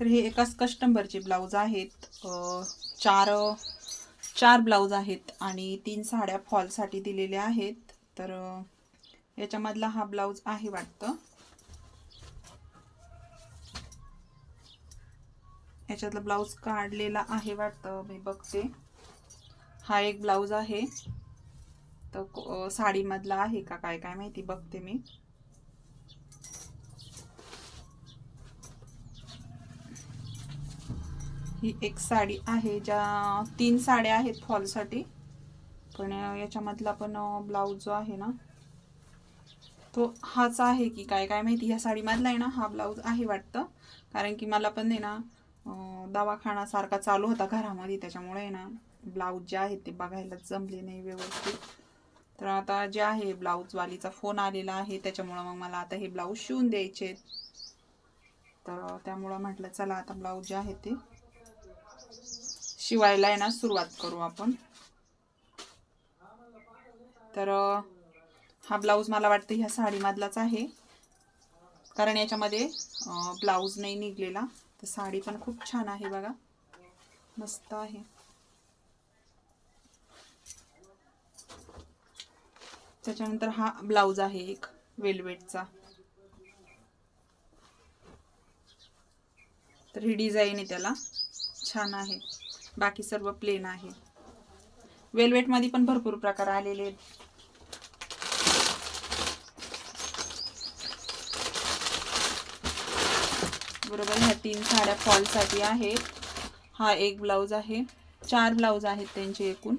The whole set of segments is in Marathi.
तर हे एकाच कस्टमरचे ब्लाऊज आहेत. चार चार ब्लाऊज आहेत आणि तीन साड्या फॉलसाठी दिलेल्या आहेत. तर याच्यामधला हा ब्लाऊज आहे वाटतं. याच्यातला ब्लाऊज काढलेला आहे वाटतं. मी बघते. हा एक ब्लाऊज आहे. तर साडीमधला आहे का? काय काय माहिती? बघते मी. ही एक साडी आहे ज्या तीन साड्या आहेत फॉलसाठी. पण याच्यामधला पण ब्लाऊज जो आहे ना तो हाच आहे की काय काय माहिती ह्या साडीमधला आहे ना हा ब्लाऊज आहे वाटतं. कारण की मला पण आहे ना दवाखाना सारखा चालू होता घरामध्ये त्याच्यामुळे आहे ना ब्लाऊज जे आहेत ते बघायला जमले नाही व्यवस्थित. तर आता जे आहे ब्लाऊजवालीचा फोन आलेला आहे त्याच्यामुळं मग मला आता हे ब्लाऊज शिवून द्यायचे तर त्यामुळं म्हटलं चला आता ब्लाऊज जे आहे ते शिवायला आहे ना सुरुवात करू आपण. तर हा ब्लाऊज मला वाटतं ह्या साडीमधलाच आहे. कारण याच्यामध्ये ब्लाऊज नाही निघलेला. तर साडी पण खूप छान आहे बघा. मस्त आहे. त्याच्यानंतर हा ब्लाऊज आहे एक वेलवेटचा तर ही डिझाईन आहे त्याला. छान आहे. बाकी सर्व प्लेन आहे. वेलवेटमध्ये पण भरपूर प्रकार आलेले आहेत. बरोबर ह्या तीन साड्या फॉलसाठी आहेत. हा एक ब्लाऊज आहे. चार ब्लाऊज आहेत त्यांचे एकूण.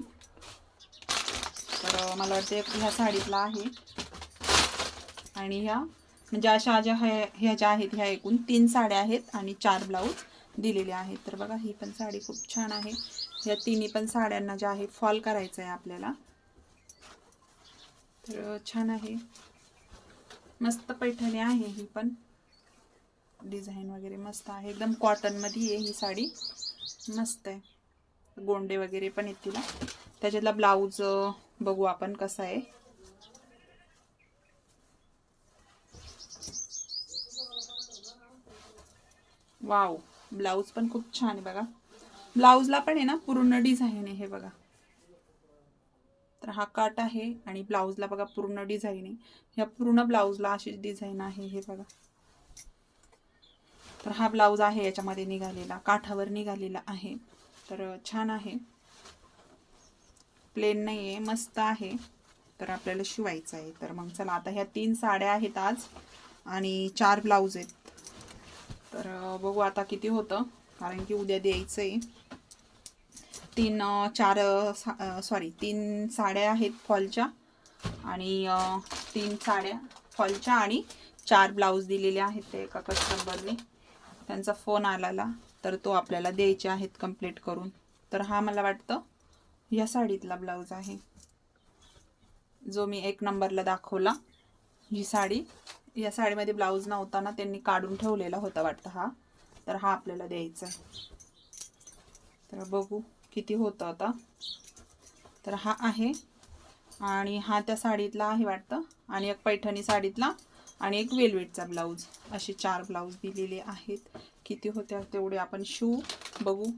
तर मला वाटते ह्या साडीतला आहे. आणि ह्या म्हणजे अशा ज्या ह्या ह्या ज्या आहेत ह्या एकूण तीन साड्या आहेत आणि चार ब्लाऊज दिलेले आहे. तर बघा ही पण साडी खूप छान आहे. या तिन्ही पण साड्यांना ज्या आहे फॉल करायचं आहे आपल्याला. तर छान आहे. मस्त पैठणी आहे ही पण. डिझाईन वगैरे मस्त आहे. एकदम कॉटनमध्ये आहे ही साडी. मस्त आहे. गोंडे वगैरे पण आहेत तिला. त्याच्यातला ब्लाऊज बघू आपण कसा आहे. वाव ब्लाऊज पण खूप छान आहे बघा. ब्लाऊजला पण आहे ना पूर्ण डिझाईन आहे हे बघा. तर हा काट आहे आणि ब्लाऊजला बघा पूर्ण डिझाईन आहे. ह्या पूर्ण ब्लाऊजला अशीच डिझाईन आहे हे बघा. तर हा ब्लाऊज आहे याच्यामध्ये निघालेला काठावर निघालेला आहे. तर छान आहे. प्लेन नाही आहे मस्त आहे. तर आपल्याला शिवायचं आहे. तर मग चला आता ह्या तीन साड्या आहेत आज आणि चार ब्लाऊज आहेत. तर बघू आता किती होतं. कारण की उद्या द्यायचं आहे तीन चार चार सॉरी तीन साड्या आहेत फॉलच्या. आणि तीन साड्या फॉलच्या आणि चार ब्लाऊज दिलेले आहेत ते एका कस्टमरने त्यांचा फोन आलेला तर तो आपल्याला द्यायचे आहेत कंप्लीट करून. तर हा मला वाटतं या साडीतला ब्लाऊज आहे. जो मी एक नंबरला दाखवला ही साडी या साडीमध्ये ब्लाऊज नव्हता ना त्यांनी काढून ठेवलेला होता वाटतं हा. तर हा आपल्याला द्यायचा आहे. तर बघू किती होतं आता. तर हा आहे आणि हा त्या साडीतला आहे वाटतं. आणि एक पैठणी साडीतला आणि एक वेलवेटचा ब्लाऊज. असे चार ब्लाऊज दिलेले आहेत. किती होत्या तेवढे आपण शिवू बघू.